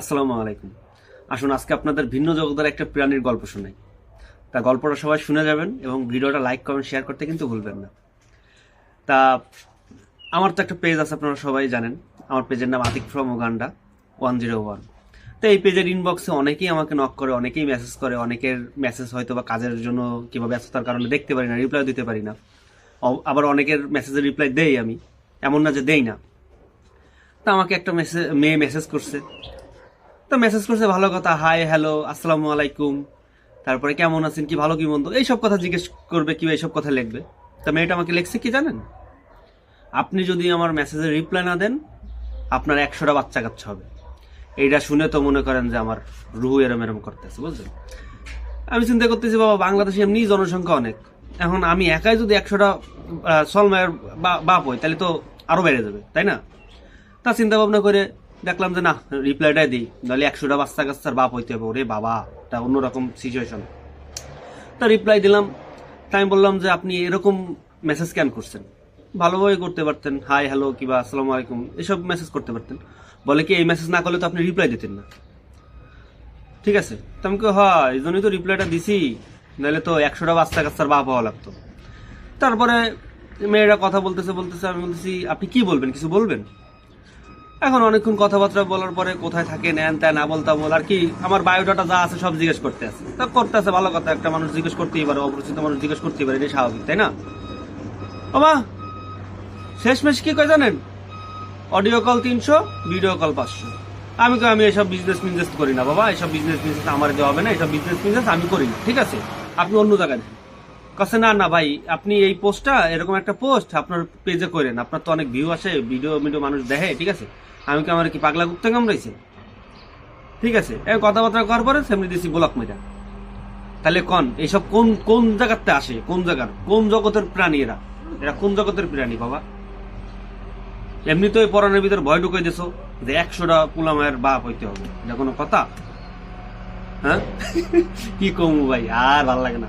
আসসালামু আলাইকুম। আসুন, আজকে আপনাদের ভিন্ন জগতের একটা প্রাণীর গল্প শোনাই। তা গল্পটা সবাই শুনে যাবেন এবং ভিডিওটা লাইক, কমেন্ট, শেয়ার করতে কিন্তু ভুলবেন না। তা আমার তো একটা পেজ আছে, আপনারা সবাই জানেন। আমার পেজের নাম Atik from Uganda, one zero one. তো এই পেজের ইনবক্সে অনেকেই আমাকে নক করে, অনেকেই মেসেজ করে, অনেকের মেসেজ হয়তো বা কাজের জন্য কিংবা ব্যস্ততার কারণে দেখতে পারি না রিপ্লাই দিতে পারি না। আবার অনেকের মেসেজের রিপ্লাই দেই আমি। এমন না যে দেই না। তা আমাকে একটা মেসেজ মেয়ে মেসেজ করছে। তো মেসেজ করছে, ভালো কথা হাই হ্যালো আসসালামু আলাইকুম। তারপরে, কেমন আছেন? কি ভালো, কি মন্দ? এইসব কথা জিজ্ঞেস করবে কি এইসব কথা লিখবে। তা মেয়েটা আমাকে লিখছে কি জানেন? আপনি যদি আমার মেসেজের রিপ্লাই না দেন, আপনার একশোটা বাচ্চা কাচ্চা হবে। এইটা শুনে তো মনে করেন যে আমার রুহু এরম এরম করতেছে, বুঝলেন? আমি চিন্তা করতেছি, বাবা, বাংলাদেশে এমনি জনসংখ্যা অনেক। এখন আমি একাই যদি একশোটা সলমায়ের বাপ হই, তাহলে তো আরও বেড়ে যাবে, তাই না? তা চিন্তা ভাবনা করে দেখলাম যে না রিপ্লাইটাই দিই। নাহলে একশোটা বাচ্চা কাচ্চার বাপ হইতে হবে ওরে বাবা তা অন্যরকম সিচুয়েশন তা রিপ্লাই দিলাম। তাই আমি বললাম যে আপনি এরকম মেসেজ কেন করছেন। ভালোভাবে করতে পারতেন। হাই হ্যালো কিবা আসসালামু আলাইকুম, এসব মেসেজ করতে পারতেন। বলে কি, এই মেসেজ না করলে তো আপনি রিপ্লাই দিতেন না। ঠিক আছে? তো আমি হ্যাঁ এই জন্যই তো রিপ্লাইটা দিছি। নাহলে তো একশোটা বাচ্চা কাচ্চার বাপ হওয়া লাগতো। তারপরে মেয়েরা কথা বলতেছে বলতেছে, আমি বলতেছি, আপনি কি বলবেন? কিছু বলবেন? এখন অনেকক্ষণ কথাবার্তা বলার পরে কোথায় থাকে, নেন ত্যান, আবল তাবল, আর কি, আমার বায়োডাটা যা আছে সব জিজ্ঞেস করতে আছে। তা করতে আছে ভালো কথা, একটা মানুষ জিজ্ঞেস করতেই পারে, অপরিচিত মানুষ জিজ্ঞেস করতেই পারে, এটাই স্বাভাবিক, তাই না? বাবা, শেষমেশ কি কয় জানেন? অডিও কল তিনশো ভিডিও কল পাঁচশো। আমি আমি এসব বিজনেস মিজনেস করি না, বাবা, এসব বিজনেস মিজনেস আমার দেওয়া হবে না, এসব বিজনেস মিজনেস আমি করি না, ঠিক আছে? আপনি অন্য জায়গায় কাছে না না ভাই, আপনি এই পোস্টটা, এরকম একটা পোস্ট আপনার পেজে করেন। আপনার তো অনেক ভিউ আসে ভিডিও ভিডিও মানুষ দেখে, ঠিক আছে? আমি কি আমার কি পাগলা গুপ্তে কামড়াইছি? ঠিক আছে এই কথাবার্তা করার পরে সেমনি দিছি ব্লক মেজা তাহলে কোন, এইসব কোন কোন জায়গাতে আসে? কোন জায়গার, কোন জগতের প্রাণী এরা? এরা কোন জগতের প্রাণী বাবা? এমনি তো এই পরাণের ভিতর ভয় ঢুকে দিছো যে একশোটা পুলামায়ের বাপ হইতে হবে। এটা কোনো কথা? হ্যাঁ? কি কমু ভাই, আর ভালো লাগে না।